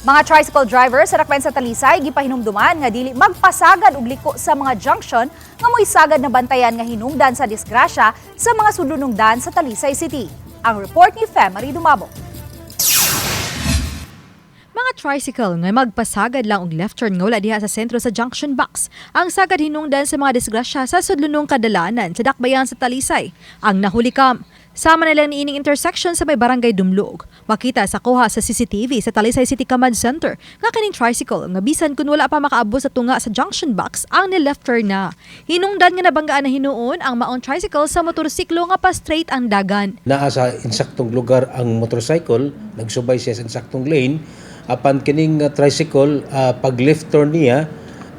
Mga tricycle drivers sa Rakwen sa Talisay gipahinumduman nga dili magpasagad og liko sa mga junction nga mo'y sagad na bantayan nga hinungdan sa disgrasya sa mga sudlunungdan sa Talisay City. Ang report ni Femery Dumabo. Mga tricycle nga magpasagad lang og left turn nga wala diha sa sentro sa junction box. Ang sagad hinungdan sa mga disgrasya sa sudlunong kadalanan sa dakbayan sa Talisay. Ang nahulikam Sama na lang niining intersection sa may barangay Dumlog. Makita sa kuha sa CCTV sa Talisay City Command Center nga kaning tricycle nga bisan kun wala pa makaabot sa tunga sa junction box ang ni left turn na. Hinungdan nga nabanggaan na hinuon ang maong tricycle sa motorsiklo nga pa straight ang dagan. naa sa insaktong lugar ang motorcycle, nagsubay siya sa insaktong lane, apan kining uh, tricycle uh, pag left turn niya,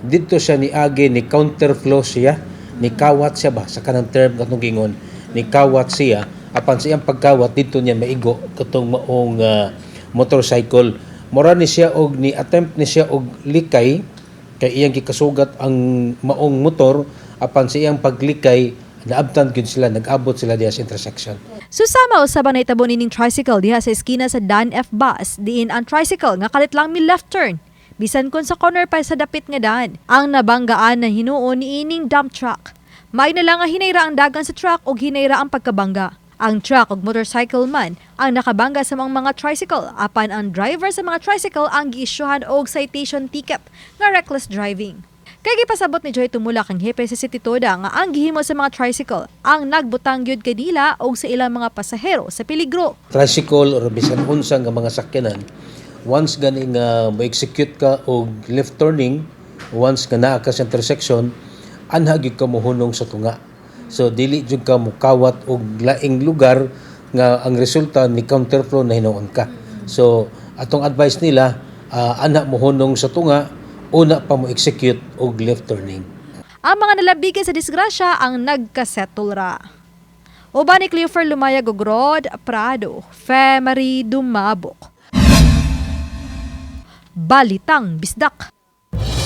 dito siya ni agi ni counterflow siya, ni kawat siya ba sa kanang term katong gingon, ni kawat siya, apan sa iyang pagkawat dito niya maigo katong maong uh, motorcycle. Mora ni siya og ni attempt ni siya og likay kay iyang gikasugat ang maong motor apan sa iyang paglikay naabtan gyud sila nag-abot sila diha sa intersection. Susama usab ang naitabo nining tricycle diha sa eskina sa Dan F. Bus, diin ang tricycle nga kalit lang mi left turn. Bisan kun sa corner pa sa dapit nga daan, ang nabanggaan na hinuon ni ining dump truck. May na lang nga hinayra ang dagan sa truck o hinayra ang pagkabangga. Ang truck ug motorcycle man ang nakabangga sa mga mga tricycle apan ang driver sa mga tricycle ang giisyuhan og citation ticket nga reckless driving. Kay gipasabot ni Joy Tumulak ang hepe sa City Toda nga ang gihimo sa mga tricycle ang nagbutang gyud kay dila og sa ilang mga pasahero sa peligro. tricycle or bisan unsa nga mga sakyanan once gani nga mo-execute ka og left turning once nga naa ka sa intersection anha gyud ka mohunong sa tunga so dili jud ka mukawat og laing lugar nga ang resulta ni counterflow na hinuon ka so atong advice nila ah, anha mohunong sa tunga una pa mo execute og left turning Ang mga nalabigan sa disgrasya ang nagkasettle ra. Uban ni Cleofer Lumayag ug Rod Prado, Femery Dumabok. Balitang Bisdak.